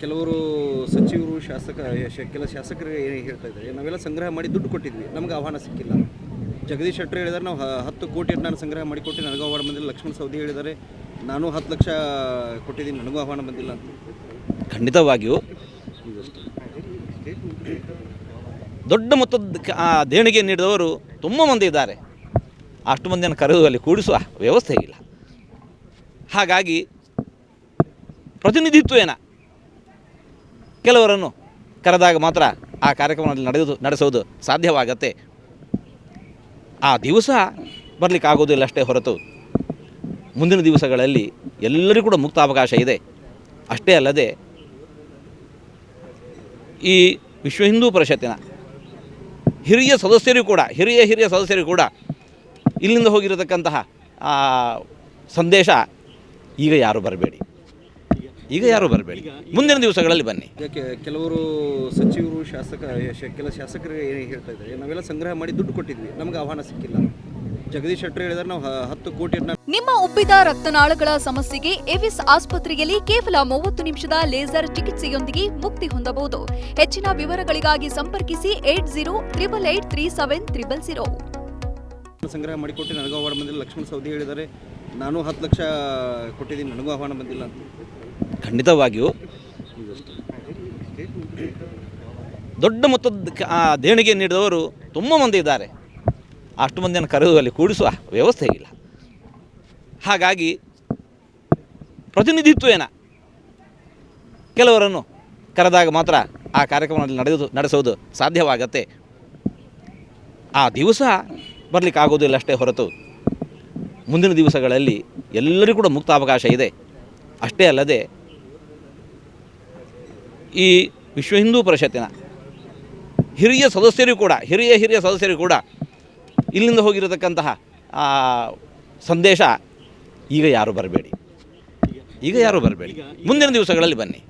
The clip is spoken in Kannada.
ಕೆಲವರು ಸಚಿವರು, ಶಾಸಕ ಕೆಲ ಶಾಸಕರಿಗೆ ಏನು ಹೇಳ್ತಾ ಇದ್ದಾರೆ? ನಾವೆಲ್ಲ ಸಂಗ್ರಹ ಮಾಡಿ ದುಡ್ಡು ಕೊಟ್ಟಿದ್ವಿ. ನಮ್ಗೆ ಆಹ್ವಾನ ಸಿಕ್ಕಿಲ್ಲ. ಜಗದೀಶ್ ಶೆಟ್ಟರ್ ಹೇಳಿದ್ದಾರೆ ನಾವು ಹತ್ತು ಕೋಟಿ ನಾನು ಸಂಗ್ರಹ ಮಾಡಿ ಕೊಟ್ಟು ನನಗೂ ಆಹ್ವಾನ ಬಂದಿಲ್ಲ. ಲಕ್ಷ್ಮಣ ಸೌದಿ ಹೇಳಿದ್ದಾರೆ ನಾನು ಹತ್ತು ಲಕ್ಷ ಕೊಟ್ಟಿದ್ದೀನಿ, ನನಗೂ ಆಹ್ವಾನ ಬಂದಿಲ್ಲ ಅಂತ. ಖಂಡಿತವಾಗಿಯೂ ದೊಡ್ಡ ಮೊತ್ತದ ದೇಣಿಗೆ ನೀಡಿದವರು ತುಂಬ ಮಂದಿ ಇದ್ದಾರೆ. ಅಷ್ಟು ಮಂದಿಯನ್ನು ಕರೆದು ಅಲ್ಲಿ ಕೂಡಿಸುವ ವ್ಯವಸ್ಥೆ ಇಲ್ಲ. ಹಾಗಾಗಿ ಪ್ರತಿನಿಧಿತ್ವೇನ ಕೆಲವರನ್ನು ಕರೆದಾಗ ಮಾತ್ರ ಆ ಕಾರ್ಯಕ್ರಮದಲ್ಲಿ ನಡೆದು ನಡೆಸೋದು ಸಾಧ್ಯವಾಗತ್ತೆ. ಆ ದಿವಸ ಬರಲಿಕ್ಕೆ ಆಗೋದಿಲ್ಲ ಅಷ್ಟೇ ಹೊರತು ಮುಂದಿನ ದಿವಸಗಳಲ್ಲಿ ಎಲ್ಲರಿಗೂ ಕೂಡ ಮುಕ್ತ ಅವಕಾಶ ಇದೆ. ಅಷ್ಟೇ ಅಲ್ಲದೆ ಈ ವಿಶ್ವ ಹಿಂದೂ ಪರಿಷತ್ತಿನ ಹಿರಿಯ ಸದಸ್ಯರು ಕೂಡ, ಹಿರಿಯ ಹಿರಿಯ ಸದಸ್ಯರು ಕೂಡ ಇಲ್ಲಿಂದ ಹೋಗಿರತಕ್ಕಂತಹ ಸಂದೇಶ ಈಗ ಯಾರು ಬರಬೇಡಿ. ಈಗ ಯಾರು ಬರಬೇಡಿ? ಮುಂದಿನ ದಿವಸಗಳಲ್ಲಿ ಬನ್ನಿ. ಕೆಲವರು ಸಚಿವರು ಶಾಸಕ ಕೆಲ ಶಾಸಕರು ಏನು ಹೇಳ್ತಾ ಇದ್ದಾರೆ ನಾವೆಲ್ಲ ಸಂಗ್ರಹ ಮಾಡಿ ದುಡ್ಡು ಕೊಟ್ಟಿದ್ವಿ ನಮ್ಗೆ ಆಹ್ವಾನ ಸಿಕ್ಕಿಲ್ಲ. ಜಗದೀಶ್ ಶೆಟ್ಟರ್ ಹೇಳಿದ್ರೆ ನಾವು ಹತ್ತು ಕೋಟಿ ನಿಮ್ಮ ಉಬ್ಬಿದ ರಕ್ತನಾಳಗಳ ಸಮಸ್ಯೆಗೆ ಎವಿಸ್ ಆಸ್ಪತ್ರೆಯಲ್ಲಿ ಕೇವಲ ಮೂವತ್ತು ನಿಮಿಷದ ಲೇಸರ್ ಚಿಕಿತ್ಸೆಯೊಂದಿಗೆ ಮುಕ್ತಿ ಹೊಂದಬಹುದು. ಹೆಚ್ಚಿನ ವಿವರಗಳಿಗಾಗಿ ಸಂಪರ್ಕಿಸಿ eight zero triple eight three seven triple zero. ಸಂಗ್ರಹ ಮಾಡಿಕೊಟ್ಟು ನನಗೂ ಆಹ್ವಾನ ಬಂದಿಲ್ಲ. ಲಕ್ಷ್ಮಣ ಸೌದಿ ಹೇಳಿದ್ದಾರೆ ನಾನು ಹತ್ತು ಲಕ್ಷ ಕೊಟ್ಟಿದ್ದೀನಿ ನನಗೂ ಆಹ್ವಾನ ಬಂದಿಲ್ಲ ಅಂತ. ಖಂಡಿತವಾಗಿಯೂ ದೊಡ್ಡ ಮೊತ್ತದ ದೇಣಿಗೆ ನೀಡಿದವರು ತುಂಬ ಮಂದಿ ಇದ್ದಾರೆ. ಅಷ್ಟು ಮಂದಿಯನ್ನು ಕರೆದು ಅಲ್ಲಿ ಕೂಡಿಸುವ ವ್ಯವಸ್ಥೆ ಇಲ್ಲ. ಹಾಗಾಗಿ ಪ್ರತಿನಿಧಿತ್ವ ಏನ ಕೆಲವರನ್ನು ಕರೆದಾಗ ಮಾತ್ರ ಆ ಕಾರ್ಯಕ್ರಮದಲ್ಲಿ ನಡೆದು ನಡೆಸೋದು ಸಾಧ್ಯವಾಗತ್ತೆ. ಆ ದಿವಸ ಬರಲಿಕ್ಕೆ ಆಗೋದಿಲ್ಲ ಅಷ್ಟೇ ಹೊರತು ಮುಂದಿನ ದಿವಸಗಳಲ್ಲಿ ಎಲ್ಲರಿಗೂ ಕೂಡ ಮುಕ್ತ ಅವಕಾಶ ಇದೆ. ಅಷ್ಟೇ ಅಲ್ಲದೆ ಈ ವಿಶ್ವ ಹಿಂದೂ ಪರಿಷತ್ತಿನ ಹಿರಿಯ ಸದಸ್ಯರು ಕೂಡ, ಹಿರಿಯ ಹಿರಿಯ ಸದಸ್ಯರು ಕೂಡ ಇಲ್ಲಿಂದ ಹೋಗಿರತಕ್ಕಂತಹ ಸಂದೇಶ ಈಗ ಯಾರು ಬರಬೇಡಿ? ಈಗ ಯಾರು ಬರಬೇಡಿ? ಮುಂದಿನ ದಿವಸಗಳಲ್ಲಿ ಬನ್ನಿ.